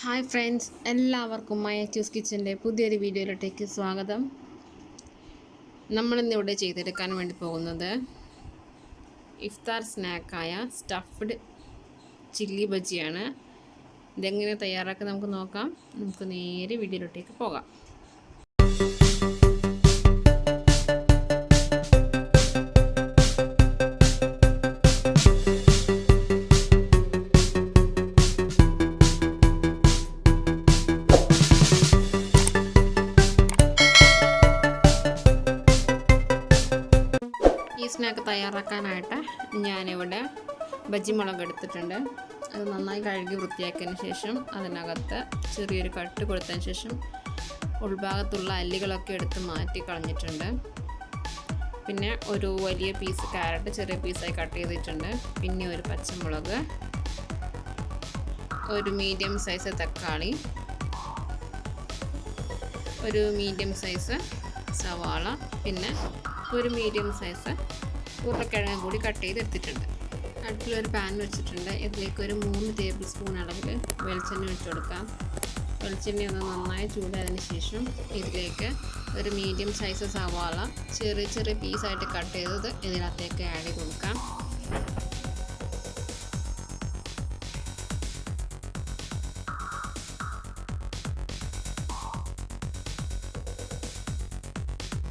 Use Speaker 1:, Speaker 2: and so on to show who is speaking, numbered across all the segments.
Speaker 1: Hi friends എല്ലാവർക്കും my choose കിച്ചന്റെ പുതിയൊരു വീഡിയോയിലോട്ടേക്ക് സ്വാഗതം. നമ്മളിന്നിവിടെ ചെയ്തെടുക്കാൻ വേണ്ടി പോകുന്നത് ഇഫ്താർ സ്നാക്കായ സ്റ്റഫ്ഡ് ചില്ലി ബജിയാണ്. ഇതെങ്ങനെ തയ്യാറാക്കി നമുക്ക് നോക്കാം. നമുക്ക് നേരെ വീഡിയോയിലോട്ടേക്ക് പോകാം. സ്നാക്ക് തയ്യാറാക്കാനായിട്ട് ഞാനിവിടെ ബജ്ജി മുളക് എടുത്തിട്ടുണ്ട്. അത് നന്നായി കഴുകി വൃത്തിയാക്കിയതിന് ശേഷം അതിനകത്ത് ചെറിയൊരു കട്ട് കൊടുത്തതിന് ശേഷം ഉൾഭാഗത്തുള്ള അല്ലികളൊക്കെ എടുത്ത് മാറ്റി കളഞ്ഞിട്ടുണ്ട്. പിന്നെ ഒരു വലിയ പീസ് ക്യാരറ്റ് ചെറിയ പീസായി കട്ട് ചെയ്തിട്ടുണ്ട്. പിന്നെ ഒരു പച്ചമുളക് ഒരു മീഡിയം സൈസ് തക്കാളി ഒരു മീഡിയം സൈസ് സവാള പിന്നെ ഒരു മീഡിയം സൈസ് ഉരുളക്കിഴങ്ങ് കൂടി കട്ട് ചെയ്ത് എടുത്തിട്ടുണ്ട് അടുപ്പിലൊരു പാൻ വെച്ചിട്ടുണ്ട്. ഇതിലേക്ക് ഒരു മൂന്ന് ടേബിൾ സ്പൂൺ അളവിൽ വെളിച്ചെണ്ണ ഒഴിച്ചു കൊടുക്കാം. വെളിച്ചെണ്ണ ഒന്ന് നന്നായി ചൂടായതിന് ശേഷം ഇതിലേക്ക് ഒരു മീഡിയം സൈസ് സവാള ചെറിയ ചെറിയ പീസായിട്ട് കട്ട് ചെയ്തത് ഇതിനകത്തേക്ക് ആഡ് ചെയ്ത് കൊടുക്കാം.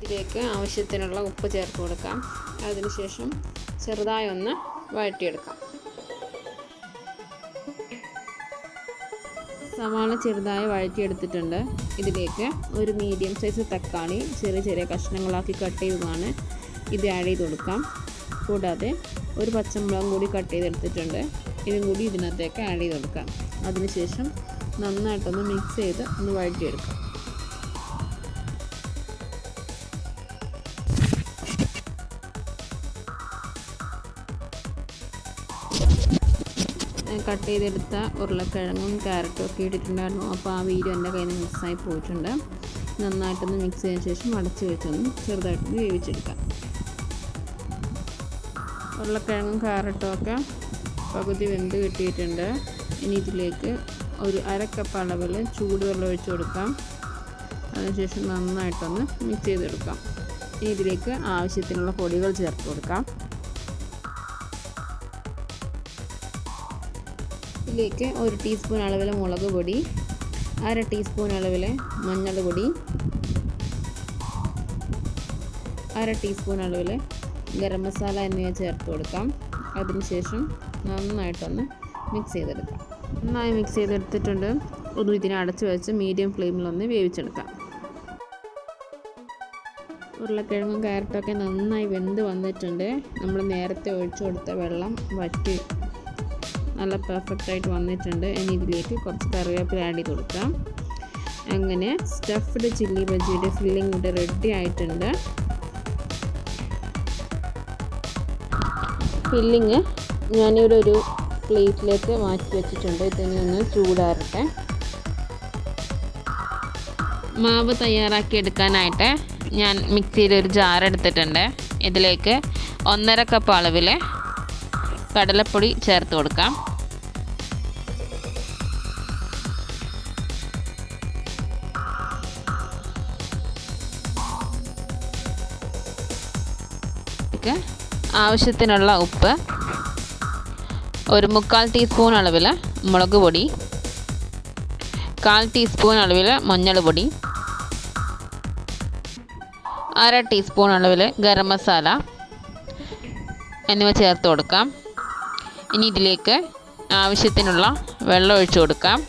Speaker 1: ഇതിലേക്ക് ആവശ്യത്തിനുള്ള ഉപ്പ് ചേർത്ത് കൊടുക്കാം. അതിനുശേഷം ചെറുതായി ഒന്ന് വഴറ്റിയെടുക്കാം. സവാള ചെറുതായി വഴറ്റിയെടുത്തിട്ടുണ്ട്. ഇതിലേക്ക് ഒരു മീഡിയം സൈസ് തക്കാളി ചെറിയ ചെറിയ കഷ്ണങ്ങളാക്കി കട്ട് ചെയ്തതാണ്. ഇത് ആഡ് ചെയ്ത് കൊടുക്കാം. കൂടാതെ ഒരു പച്ചമുളകും കൂടി കട്ട് ചെയ്തെടുത്തിട്ടുണ്ട്. ഇതും കൂടി ഇതിനകത്തേക്ക് ആഡ് ചെയ്ത് കൊടുക്കാം. അതിനുശേഷം നന്നായിട്ടൊന്ന് മിക്സ് ചെയ്ത് ഒന്ന് വഴറ്റിയെടുക്കാം. കട്ട് ചെയ്തെടുത്ത ഉരുളക്കിഴങ്ങും ക്യാരറ്റും ഒക്കെ ഇട്ടിട്ടുണ്ടായിരുന്നു. അപ്പോൾ ആ വീഡിയോ എന്റെ കയ്യിൽ നിന്ന് മിക്സായി പോയിട്ടുണ്ട്. നന്നായിട്ടൊന്ന് മിക്സ് ചെയ്തതിന് ശേഷം അടച്ച് വെച്ചൊന്ന് ചെറുതായിട്ടൊന്ന് വേവിച്ചെടുക്കാം. ഉരുളക്കിഴങ്ങും ക്യാരറ്റും ഒക്കെ പകുതി വെന്ത് കിട്ടിയിട്ടുണ്ട്. ഇനി ഇതിലേക്ക് ഒരു അരക്കപ്പ് കപ്പ് അളവിൽ ചൂടുവെള്ളം ഒഴിച്ചു കൊടുക്കാം. അതിനുശേഷം നന്നായിട്ടൊന്ന് മിക്സ് ചെയ്തെടുക്കാം. ഇനി ഇതിലേക്ക് ആവശ്യത്തിനുള്ള പൊടികൾ ചേർത്ത് കൊടുക്കാം. ഇതിലേക്ക് ഒരു ടീസ്പൂൺ അളവിൽ മുളക് പൊടി അര ടീസ്പൂൺ അളവിൽ മഞ്ഞൾ പൊടി അര ടീസ്പൂൺ അളവിൽ ഗരം മസാല എന്നിവ ചേർത്ത് കൊടുക്കാം. അതിനുശേഷം നന്നായിട്ടൊന്ന് മിക്സ് ചെയ്തെടുക്കാം. നന്നായി മിക്സ് ചെയ്തെടുത്തിട്ടുണ്ട്. ഒന്ന് ഇതിനെ അടച്ചു വെച്ച് മീഡിയം ഫ്ലെയിമിലൊന്ന് വേവിച്ചെടുക്കാം. ഉരുളക്കിഴങ്ങും ക്യാരറ്റൊക്കെ നന്നായി വെന്ത് വന്നിട്ടുണ്ട്. നമ്മൾ നേരത്തെ ഒഴിച്ചു കൊടുത്ത വെള്ളം വറ്റി നല്ല പെർഫെക്റ്റ് ആയിട്ട് വന്നിട്ടുണ്ട്. ഇനി ഇതിലേക്ക് കുറച്ച് കറിവേപ്പില ആഡ് ചെയ്ത് കൊടുക്കാം. അങ്ങനെ സ്റ്റഫ്ഡ് ചില്ലി ബജിയുടെ ഫില്ലിംഗ് ഇവിടെ റെഡി ആയിട്ടുണ്ട്. ഫില്ലിങ് ഞാനിവിടെ ഒരു പ്ലേറ്റിലേക്ക് മാറ്റി വെച്ചിട്ടുണ്ട്. ഇതിനെ ഒന്ന് ചൂടാറട്ടെ. മാവ് തയ്യാറാക്കി എടുക്കാനായിട്ട് ഞാൻ മിക്സിയിൽ ഒരു ജാർ എടുത്തിട്ടുണ്ട്. ഇതിലേക്ക് ഒന്നര കപ്പ് അളവിൽ കടലപ്പൊടി ചേർത്ത് കൊടുക്കാം. ആവശ്യത്തിനുള്ള ഉപ്പ് ഒരു മുക്കാൽ ടീസ്പൂൺ അളവിൽ മുളക് പൊടി കാൽ ടീസ്പൂൺ അളവിൽ മഞ്ഞൾ പൊടി അര ടീസ്പൂൺ അളവിൽ ഗരം മസാല എന്നിവ ചേർത്ത് കൊടുക്കാം. ഇനി ഇതിലേക്ക് ആവശ്യത്തിനുള്ള വെള്ളം ഒഴിച്ചു കൊടുക്കാം.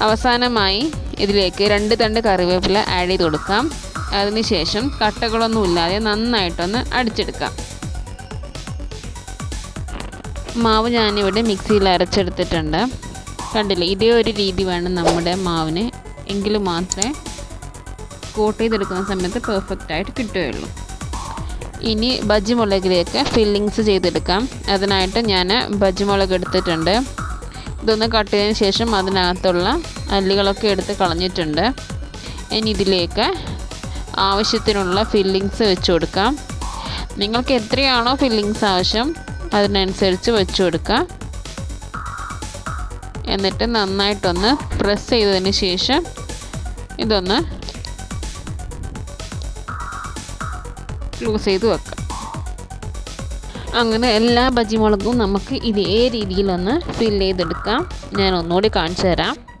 Speaker 1: അവസാനമായി ഇതിലേക്ക് രണ്ട് തണ്ട് കറിവേപ്പില ആഡ് ചെയ്ത് കൊടുക്കാം. അതിനുശേഷം കട്ടകളൊന്നുമില്ലാതെ നന്നായിട്ടൊന്ന് അടിച്ചെടുക്കാം. മാവ് ഞാനിവിടെ മിക്സിയിൽ അരച്ചെടുത്തിട്ടുണ്ട്. കണ്ടില്ലേ ഇതേ ഒരു രീതി വേണം നമ്മുടെ മാവിന്. എങ്കിൽ മാത്രമേ കോട്ട് ചെയ്തെടുക്കുന്ന സമയത്ത് പെർഫെക്റ്റ് ആയിട്ട് കിട്ടുകയുള്ളൂ. ഇനി ബജ്ജി മുളകിലേക്ക് ഫില്ലിങ്സ് ചെയ്തെടുക്കാം. അതിനായിട്ട് ഞാൻ ബജ്ജി മുളക് എടുത്തിട്ടുണ്ട്. ഇതൊന്ന് കട്ട് ചെയ്തതിന് ശേഷം അതിനകത്തുള്ള അല്ലികളൊക്കെ എടുത്ത് കളഞ്ഞിട്ടുണ്ട്. ഇനി ഇതിലേക്ക് ആവശ്യത്തിനുള്ള ഫില്ലിങ്സ് വെച്ച് കൊടുക്കാം. നിങ്ങൾക്ക് എത്രയാണോ ഫില്ലിങ്സ് ആവശ്യം അതിനനുസരിച്ച് വെച്ച് കൊടുക്കാം എന്നിട്ട് നന്നായിട്ടൊന്ന് പ്രസ് ചെയ്തതിന് ശേഷം ഇതൊന്ന് ക്ലോസ് ചെയ്ത് വെക്കാം. അങ്ങനെ എല്ലാ ബജിമുളകും നമുക്ക് ഇതേ രീതിയിലൊന്ന് ഫില്ല് ചെയ്തെടുക്കാം. ഞാൻ ഒന്നുകൂടി കാണിച്ചു തരാം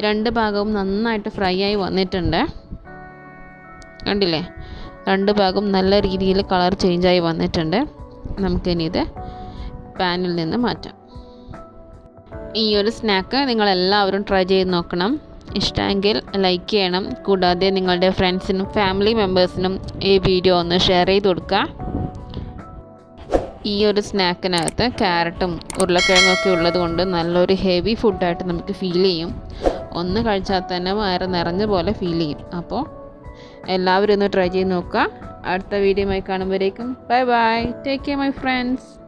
Speaker 1: രണ്ട് ഭാഗവും നന്നായിട്ട് ഫ്രൈ ആയി വന്നിട്ടുണ്ട്. കണ്ടില്ലേ? രണ്ട് ഭാഗവും നല്ല രീതിയിൽ കളർ ചേഞ്ച് ആയി വന്നിട്ടുണ്ട്. നമുക്കിനി ഇത് പാനിൽ നിന്ന് മാറ്റാം. ഈ ഒരു സ്നാക്ക് നിങ്ങളെല്ലാവരും ട്രൈ ചെയ്ത് നോക്കണം. ഇഷ്ടമെങ്കിൽ ലൈക്ക് ചെയ്യണം. കൂടാതെ നിങ്ങളുടെ ഫ്രണ്ട്സിനും ഫാമിലി മെമ്പേഴ്സിനും ഈ വീഡിയോ ഒന്ന് ഷെയർ ചെയ്ത് കൊടുക്കുക. ഈ ഒരു സ്നാക്കിനകത്ത് ക്യാരറ്റും ഉരുളക്കിഴങ്ങൊക്കെ ഉള്ളത് കൊണ്ട് നല്ലൊരു ഹെവി ഫുഡായിട്ട് നമുക്ക് ഫീൽ ചെയ്യും. ഒന്ന് കഴിച്ചാൽ തന്നെ വയറ് നിറഞ്ഞ പോലെ ഫീൽ ചെയ്യും. അപ്പോൾ എല്ലാവരും ഒന്ന് ട്രൈ ചെയ്ത് നോക്കുക. അടുത്ത വീഡിയോ വീഡിയോയുമായി കാണുമ്പോഴേക്കും. Bye bye. Take care my friends